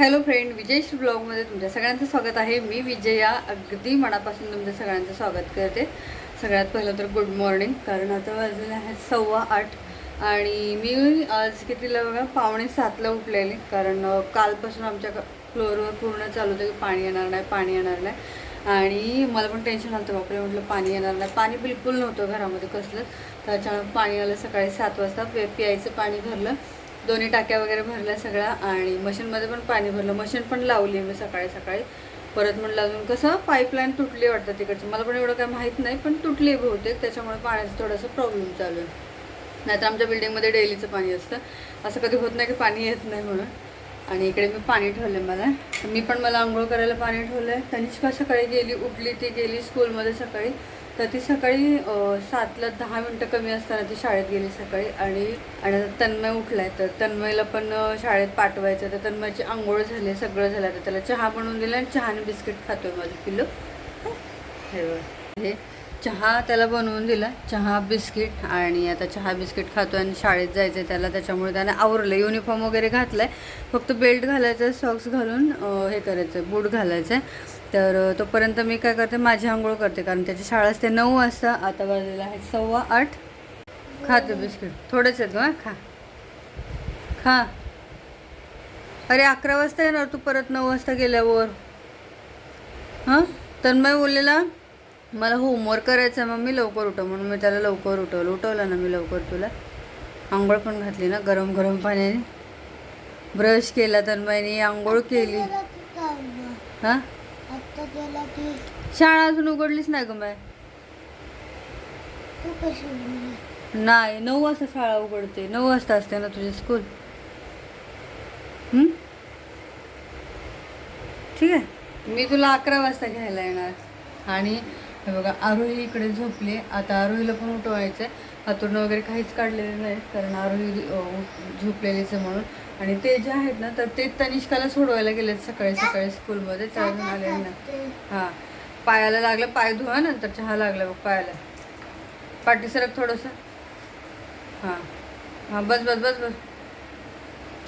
Hello friend विजयश ब्लॉगमध्ये तुमच्या सगळ्यांचं स्वागत आहे. मी विजया अगदी मनापासून तुमच्या सगळ्यांचं स्वागत करते. सगळ्यात पहिलं तर गुड मॉर्निंग कारण आता वाजलेले आहेत सव्वा आठ आणि मी आज कितीला बघा पावणे सातला उठलेले कारण कालपासून आमच्या फ्लोअरवर पूर्ण चालू होतं की पाणी येणार नाही पाणी येणार नाही. आणि मला पण टेन्शन आलं बापरे म्हटलं पाणी येणार नाही. पाणी बिलकुल नव्हतं घरामध्ये कसलं. त्याच्यामुळे पाणी आलं सकाळी सात वाजता पे प्यायचं पाणी भरलं. दोन्ही टाक्या वगैरे भरल्या सगळ्या आणि मशीनमध्ये पण पाणी भरलं. मशीन पण लावली मी सकाळी सकाळी. परत म्हटलं अजून कसं पाईपलाईन तुटली वाटतं तिकडची. मला पण एवढं काय माहीत नाही पण तुटली आहे बहुतेक. त्याच्यामुळे पाण्याचा थोडासा प्रॉब्लेम चालू आहे. नाहीतर आमच्या बिल्डिंगमध्ये डेलीचं पाणी असतं. असं कधी होत नाही की पाणी येत नाही म्हणून. आणि इकडे मी पाणी ठेवलं मला. तर मी पण मला आंघोळ करायला पाणी ठेवलं आहे तनिष्का सकाळी गेली उठली ती गेली स्कूलमध्ये सकाळी. तर ती सकाळी सातला दहा मिनटं कमी असताना ती शाळेत गेली सकाळी आणि आणि आता तन्मय उठलाय. तर तन्मयला पण शाळेत पाठवायचं. तर तन्मयची आंघोळ झाली सगळं झालं. तर त्याला चहा बनवून दिला आणि चहाने बिस्किट खातोय माझं पिल्लू. हे? हे चहा त्याला बनवून दिला. चहा बिस्किट आणि आता चहा बिस्किट खातो आणि शाळेत जायचं आहे त्याला. त्याच्यामुळे त्याने आवरलं. युनिफॉर्म वगैरे घातलाय. फक्त बेल्ट घालायचं सॉक्स घालून हे करायचं बूट घालायचं आहे तर तोपर्यंत मी काय करते माझी आंघोळ करते कारण त्याची शाळा असते नऊ वाजता आता वाजलेला आहे सव्वा आठ. खाते बिस्किट. थोडेच आहेत हां खा. खा. अरे अकरा वाजता येणार तू परत नऊ वाजता गेल्यावर. हां? तन्मय बोललेला मला होमवर्क करायचं आहे मम्मी लवकर उठव. म्हणून मी त्याला लवकर उठवलं. उठवलं ना मी लवकर तुला. आंघोळ पण घातली ना गरम गरम पाण्याने. ब्रश केला तन्मयने आंघोळ केली. हां? आता गेला की शाळा अजून उघडलीच नाही ग माय तू कशी नाही नऊ वाजता शाळा उघडते. नऊ वाजता असते ना तुझी स्कूल हं? ठीक आहे. मी तुला अकरा वाजता घ्यायला येणार. आणि हे बघा आरोही इकडे झोपली. आता आरोहीला पण उठवायचं आहे हातून वगैरे काहीच काढलेलं नाही कारण आरोही अं, झोपलेलीच आहे म्हणून. आणि ते जे आहेत ना तर ते तनिष्काला सोडवायला गेलेत सकाळी सकाळी स्कूलमध्ये चालून आले ना. हां. पायाला लागलं पाय धुवा नंतर चहा लागला बघ पायाला. पाठी सरक थोडंसं. हां. हां बस बस बस बस.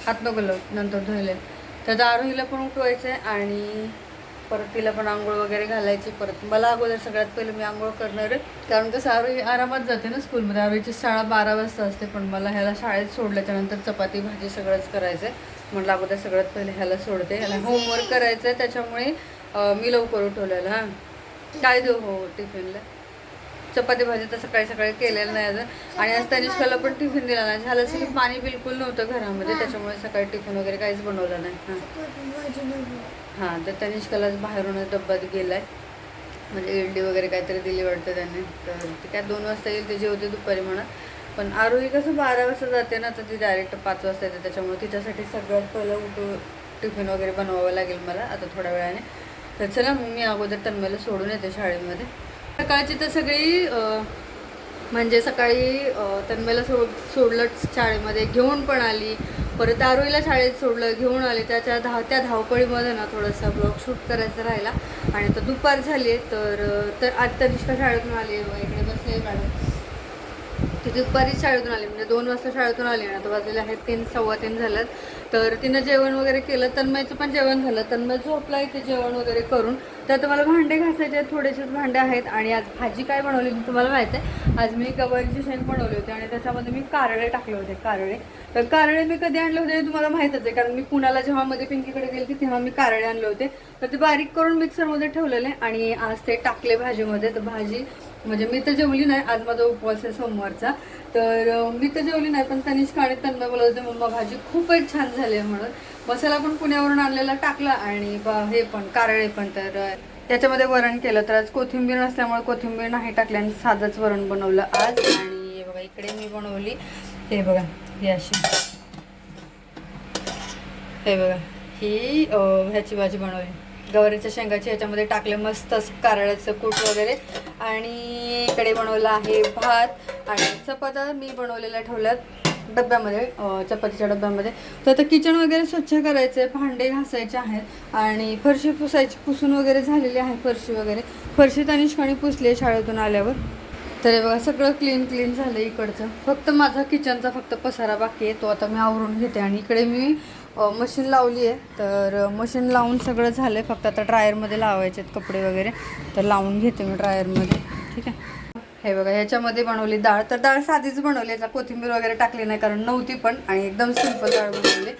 हात नको लावू नंतर धुयले. तर आरोहीला पण उठवायचं आहे आणि परत तिला पण आंघोळ वगैरे घालायची परत मला अगोदर सगळ्यात पहिलं मी आंघोळ करणार आहे. कारण कसं आरोही आरामात जाते ना स्कूलमध्ये. आरोहीची शाळा बारा वाजता असते पण मला ह्याला शाळेत सोडल्याच्यानंतर चपाती भाजी सगळंच करायचं आहे म्हटलं अगोदर सगळ्यात पहिले ह्याला सोडते. ह्याला होमवर्क करायचं आहे त्याच्यामुळे मी लवकर उठवलेलं हां. काय देऊ? हो टिफिनला चपाती भाजी तर सकाळी सकाळी केलेलं नाही अजून. आणि आज तनिष्काला पण टिफिन दिला नाही. झालं असं की पाणी बिलकुल नव्हतं घरामध्ये त्याच्यामुळे सकाळी टिफिन वगैरे काहीच बनवलं नाही. हां. हां तर तनिष्कालाच बाहेरूनच डब्बा गेलाय. म्हणजे इडली वगैरे काहीतरी दिली वाटतं त्यांनी. तर ते काय दोन वाजता येईल ते जेवते दुपारी म्हणा. पण आरोही कसं बारा वाजता जाते ना तर ती डायरेक्ट पाच वाजता येते. त्याच्यामुळे तिच्यासाठी सगळ्यात पहिलं उठू टिफिन वगैरे बनवावं लागेल मला आता थोड्या वेळाने. तर चला मग मी अगोदर तन्मयला सोडून येते शाळेमध्ये. सकाळची तर सगळी म्हणजे सकाळी तन्मेला सोड सोडलं शाळेमध्ये घेऊन पण आली. परत आरोईला शाळेत सोडलं घेऊन आले. त्याच्या धाव त्या धावपळीमध्ये ना थोडासा ब्लॉग शूट करायचा राहिला. आणि आता दुपार झाली आहे तर तर आत्ता तनिष्का शाळेतून आली इकडे बसले मॅडम. ती दुपारीच शाळेतून आली म्हणजे दोन वाजता शाळेतून आली आणि आता वाजलेले आहेत तीन सव्वा तीन झालं तर तिनं जेवण वगैरे केलं तन्मयचं पण जेवण झालं. तन्मय झोपला आहे ते जेवण वगैरे करून. तर तुम्हाला मला भांडे घासायचे थोडेसेच भांडे आहेत. आणि आज भाजी काय बनवली तुम्हाला माहिती आहे? आज मी गवारीची शेंग बनवली होती आणि त्याच्यामध्ये मी कारळे टाकले होते कारळे. तर कारळे मी कधी आणले होते तुम्हाला माहीतच आहे कारण मी पुण्याला जेव्हा मध्ये पिंकीकडे गेली की तेव्हा मी कारळे आणले होते. तर ते बारीक करून मिक्सरमध्ये ठेवलेले आणि आज ते टाकले भाजीमध्ये. तर भाजी म्हणजे मी तर जेवली नाही आज माझा उपवास आहे सोमवारचा. तर मी तर जेवली नाही पण तनिष्का आणि तन्मय बोलत होते मम्मा भाजी खूपच छान झाली आहे म्हणून. मसाला पण पुण्यावरून आणलेला टाकला आणि ब- हे पण कारळे पण तर त्याच्यामध्ये वरण केलं. तर आज कोथिंबीर नसल्यामुळे कोथिंबीर नाही टाकली आणि साधंच वरण बनवलं आज. आणि बघा इकडे मी बनवली. हे बघा ही अशी. हे बघा ही ह्याची भाजी बनवली. गवारीच्या शेंगाची याच्यामध्ये टाकले मस्त कारळ्याचं कूट वगैरे. आणि इकडे बनवलं आहे भात आणि चपात्या. मी बनवलेल्या ठेवल्यात डब्यामध्ये चपातीच्या डब्यामध्ये. तर आता किचन वगैरे स्वच्छ करायचे भांडे घासायचे आहेत आणि फरशी पुसायची पुसून वगैरे झालेली आहे फरशी वगैरे. फरशी तनिष्काने पुसली आहे शाळेतून आल्यावर. तर बघा सगळं क्लीन क्लीन झालं इकडचं. फक्त माझा किचनचा फक्त पसारा बाकी आहे तो आता मी आवरून घेते आणि इकडे मी मशीन लावली आहे. तर मशीन लावून सगळं झालं आहे फक्त आता ड्रायरमध्ये लावायचे आहेत कपडे वगैरे. तर लावून घेते मी ड्रायरमध्ये ठीक आहे? हे बघा ह्याच्यामध्ये बनवली डाळ. तर डाळ साधीच बनवली याचा कोथिंबीर वगैरे टाकली नाही कारण नव्हती पण. आणि एकदम सिंपल डाळ बनवली.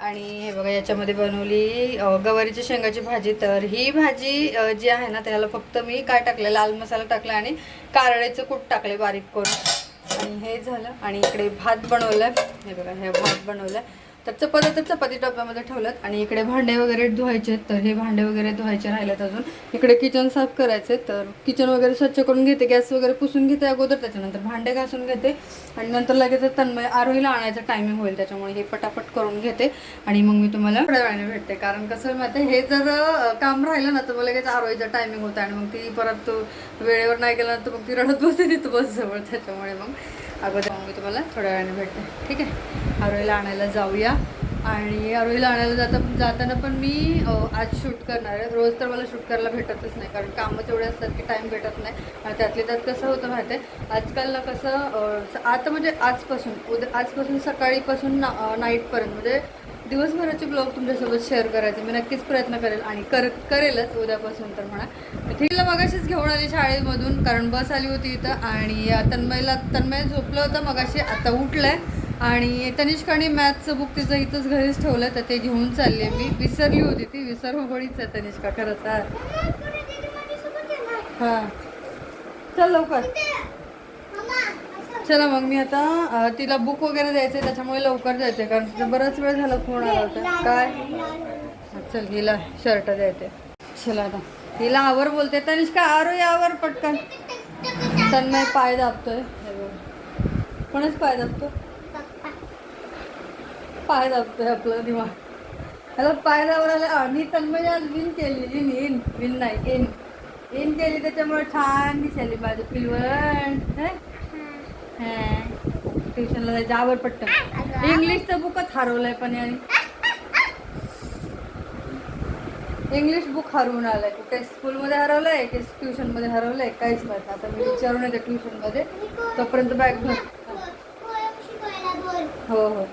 आणि हे बघा याच्यामध्ये बनवली गवारीची शेंगाची भाजी. तर ही भाजी जी आहे ना त्याला फक्त मी काय टाकलं लाल मसाला टाकला आणि कारळ्याचं कूट टाकले बारीक करून. आणि हे झालं. आणि इकडे भात बनवलाय. हे बघा हे भात बनवलाय. तर चपात्या तर चपाती डब्यामध्ये ठेवल्यात आणि इकडे भांडे वगैरे धुवायचे आहेत. तर हे भांडे वगैरे धुवायचे राहिलेत अजून इकडे किचन साफ करायचे तर किचन वगैरे स्वच्छ करून घेते गॅस वगैरे पुसून घेते अगोदर त्याच्यानंतर भांडे घासून घेते आणि नंतर लगेच तन्मय आरोहीला आणायचं टायमिंग होईल त्याच्यामुळे हे पटापट करून घेते आणि मग मी तुम्हाला थोड्या वेळाने भेटते कारण कसं माहिती आहे, हे जर काम राहिलं ना तर मग लगेच आरोहीचं टायमिंग होतं आणि मग ती परत वेळेवर नाही गेला तर मग ती रडत बसते तिथं बस जवळ त्याच्यामुळे मग अगोदर मग मी तुम्हाला थोड्या वेळाने भेटते. ठीक आहे? आरोहीला आणायला जाऊया. आणि आरोहीला आणायला जाता जाताना पण मी आज शूट करणार आहे. रोज तर मला शूट करायला भेटतच नाही कारण कामं तेवढे असतात की टाईम भेटत नाही. आणि त्यातले त्यात कसं होतं माहिती आहे? आजकाल ना कसं आता म्हणजे आजपासून उद्या आजपासून सकाळीपासून ना नाईटपर्यंत म्हणजे दिवसभराचे ब्लॉग तुमच्यासोबत शेअर करायचे. मी नक्कीच प्रयत्न करेल आणि कर करेलच उद्यापासून तर म्हणा. ठीकला मगाशीच घेऊन आली शाळेमधून कारण बस आली होती इथं आणि तन्मयला तन्मय झोपलं होतं मगाशी आता उठलंय. आणि तनिष्काने मॅथचं बुक तिचं इथंच घरीच ठेवलं तर ते घेऊन चालले मी. विसरली होती ती विसर होळीच आहे तनिष्का खरं तर. हां. चल लवकर. चला मग मी आता तिला बुक वगैरे द्यायचं त्याच्यामुळे लवकर जायचं कारण तिचा बराच वेळ झाला फोन आला होता. काय? चल हिला शर्ट द्यायचे चला आता. हिला आवर बोलते. तनिष्का आरो आवर पटकन. तन्मय पाय दाबतोय. कोणच पाय दाबतो? पाय दाबतोय आपलं दिमाग त्याला पाय दाबला आणि तन्मय आज विन केलेली इन विन नाही इन इन केली त्याच्यामुळे छान दिसायली माझं पिलवण. ट्युशनला जायचं आवड पटकन. इंग्लिशचं बुकच हरवलंय पण आणि इंग्लिश बुक हरवून आलंय. कुठे स्कूलमध्ये हरवलंय की ट्युशनमध्ये हरवलंय काहीच माहीत आता मी विचारून येते ट्युशनमध्ये तोपर्यंत बॅग हो हो.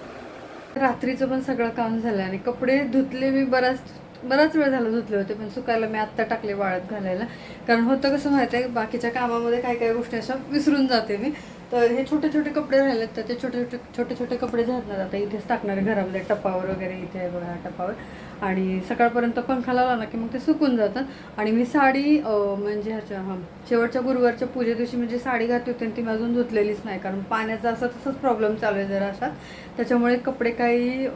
रात्रीचं पण सगळं काम झालं आणि कपडे धुतले मी बराच बराच वेळ झाला धुतले होते पण सुकायला मी आत्ता टाकले वाळत घालायला. कारण होतं कसं माहिती आहे बाकीच्या कामामध्ये काय काय गोष्टी अशा विसरून जाते मी. तर हे छोटे छोटे कपडे राहिलेत तर ते छोटे छोटे छोटे छोटे कपडे झाकणार आता इथेच टाकणार घरामध्ये टपावर वगैरे इथे बघा टपावर. आणि सकाळपर्यंत पंखा लावला ना की मग ते सुकून जातात आणि मी साडी म्हणजे ह्याच्या हां शेवटच्या गुरुवारच्या पूजे दिवशी मी जी साडी घातली होती आणि ती मी अजून धुतलेलीच नाही कारण पाण्याचा असा तसंच प्रॉब्लेम चालू आहे जरा असा. त्याच्यामुळे कपडे काही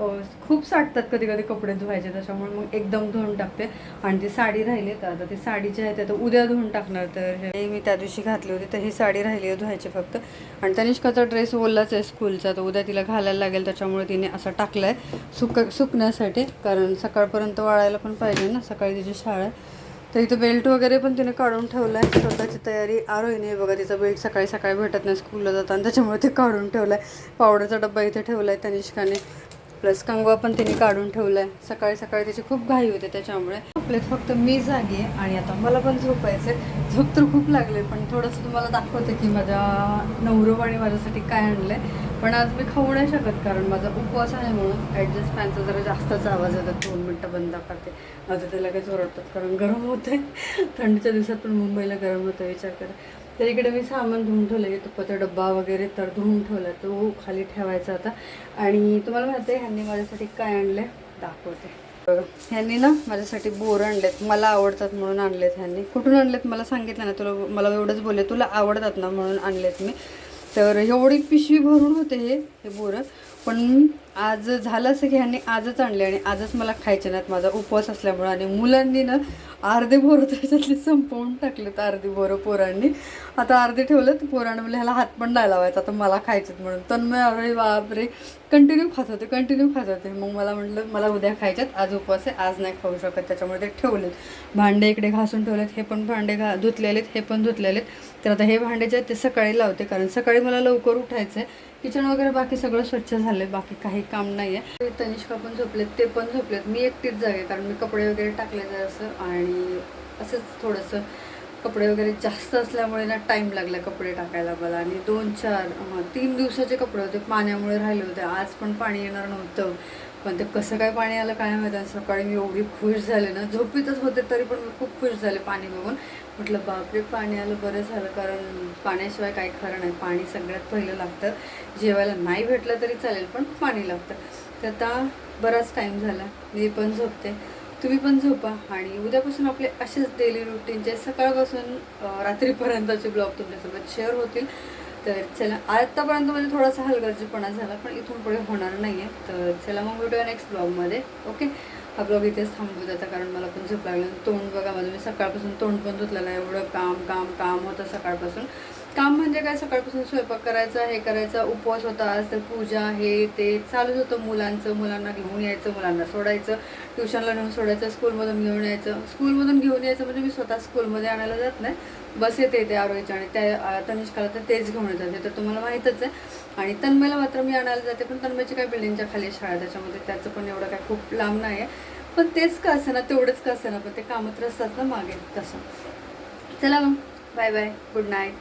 खूप साठतात कधी कधी कपडे धुवायचे त्याच्यामुळे मग एकदम धुवून टाकते. आणि ती साडी राहिली तर आता ती साडीची आहे ते आता उद्या धुवून टाकणार. तर हे मी त्या दिवशी घातली होती तर ही साडी राहिली आहे धुवायची फक्त. आणि तनिष्काचा ड्रेस ओलाच आहे स्कूलचा तर उद्या तिला घालायला लागेल त्याच्यामुळे तिने असा टाकला आहे सुक सुकण्यासाठी. कारण सकाळपर्यंत वाळायला पण पाहिजे ना सकाळी तिची शाळा तर इथं बेल्ट वगैरे पण तिने काढून ठेवला आहे स्वतःची तयारी आरोहीने बघा तिचा बेल्ट सकाळी सकाळी भेटत नाही स्कूलला जाताना. त्याच्यामुळे ते काढून ठेवला आहे पावडरचा डब्बा इथे ठेवला आहे तनिष्काने. प्लस कंगवा पण तिने काढून ठेवला आहे सकाळी सकाळी तिची खूप घाई होते त्याच्यामुळे. आपल्यात फक्त मी जागी आहे आणि आता मला पण झोपायचं आहे झोप तर खूप लागले पण थोडंसं तुम्हाला दाखवते की माझ्या नवरोबाने माझ्यासाठी काय आणलं आहे पण आज मी खाऊ नाही शकत कारण माझा उपवास आहे म्हणून ॲडजस्ट फॅनचा जरा जास्तच आवाज येतात दोन मिनटं बंद करते. माझं ते लगेच ओरडतात कारण गरम होते थंडीच्या दिवसात पण मुंबईला गरम होतं विचार करा. तर इकडे मी सामान धुवून ठेवलं आहे तुपाचा डब्बा वगैरे तर धुवून ठेवला तो खाली ठेवायचा होता आणि तुम्हाला माहिती आहे ह्यांनी माझ्यासाठी काय आणलं दाखवते. ह्यांनी ना माझ्यासाठी बोर आणलेत मला आवडतात म्हणून आणलेत ह्यांनी. कुठून आणलेत मला सांगितलं ना तुला मला एवढंच बोलले तुला आवडतात ना म्हणून आणलेत मी. तर एवढी पिशवी भरून होते हे हे बोरं. पण आज झालं असं की ह्यांनी आजच आणले आणि आजच मला खायचे नाहीत. माझा उपवास असल्यामुळं आणि मुलांनी ना अर्धे बोरं त्याच्यातले संपवून टाकलेत अर्धी बोरं पोरांनी. आता अर्धे ठेवलेत पोरांनी म्हणजे ह्याला हात पण नाही लावायचा आता मला खायचेत म्हणून. तन्मय अरे बापरे कंटिन्यू खात होते कंटिन्यू खात होते. मग मला म्हटलं मला उद्या खायच्यात आज उपवास आहे आज नाही खाऊ शकत त्याच्यामुळे ते ठेवलेत. भांडे इकडे घासून ठेवलेत हे पण भांडे घा धुतलेलेत हे पण धुतलेलेत. तर आता हे भांडे जे आहेत ते सकाळी लावते कारण सकाळी मला लवकर उठायचं आहे किचन वगैरे बाकी सगळं स्वच्छ झालंय बाकी काही काम नाही आहे तनिष्का पण झोपलेत ते पण झोपलेत. मी एकटीच जागे कारण मी कपडे वगैरे टाकले असं. आणि असंच थोडंसं कपडे वगैरे जास्त असल्यामुळे ना टाईम लागला कपडे टाकायला मला आणि दोन चार तीन दिवसाचे कपडे होते पाण्यामुळे राहिले होते. आज पण पाणी येणार नव्हतं. पण ते कसं काय पाणी आलं काय माहिती. सकाळी मी एवढी खुश झाले ना. झोपीतच होते तरी पण मी खूप खुश झाले पाणी बघून. म्हटलं बापरे पाणी आलं बरं झालं कारण पाण्याशिवाय काही खरं नाही. पाणी सगळ्यात पहिलं लागतं. जेवायला नाही भेटलं तरी चालेल पण पाणी लागतं. तर आता बराच टाईम झाला. मी पण झोपते. तुम्ही पण झोपा. आणि उद्यापासून आपले असेच डेली रुटीनचे सकाळपासून रात्रीपर्यंतचे ब्लॉग तुमच्यासोबत शेअर होतील. तर चला आत्तापर्यंत म्हणजे थोडासा हलगर्जीपणा झाला पण इथून पुढे होणार नाही आहे तर चला मग भेटूया नेक्स्ट ब्लॉगमध्ये ओके हा ब्लॉग इथेच थांबू जाता कारण मला पण झोप लागलं. तोंड बघा माझं मी सकाळपासून तोंड पण धुतलेलं आहे. एवढं काम काम काम होतं सकाळपासून. काम म्हणजे काय? सकाळपासून स्वयंपाक करायचा हे करायचा उपवास होता. आज तर पूजा हे ते चालूच होतं मुलांचं. मुलांना घेऊन यायचं मुलांना सोडायचं. ट्युशनला नेऊन सोडायचं स्कूलमधून घेऊन यायचं. स्कूलमधून घेऊन यायचं म्हणजे मी स्वतः स्कूलमध्ये आणायला जात नाही. बस येते ते आरोग्याच्या आणि त्या तनिष्काला तर तेच घेऊन येतात. हे तर तुम्हाला माहीतच आहे. आणि तन्मयला मात्र मी आणायला जाते पण तन्मयची काय बिल्डिंगच्या खाली शाळा त्याच्यामध्ये त्याचं पण एवढं काय खूप लांब नाही आहे पण तेच का असं ना तेवढंच का असं ना पण ते कामत असतात ना मागे तसं. चला मग. Bye bye good night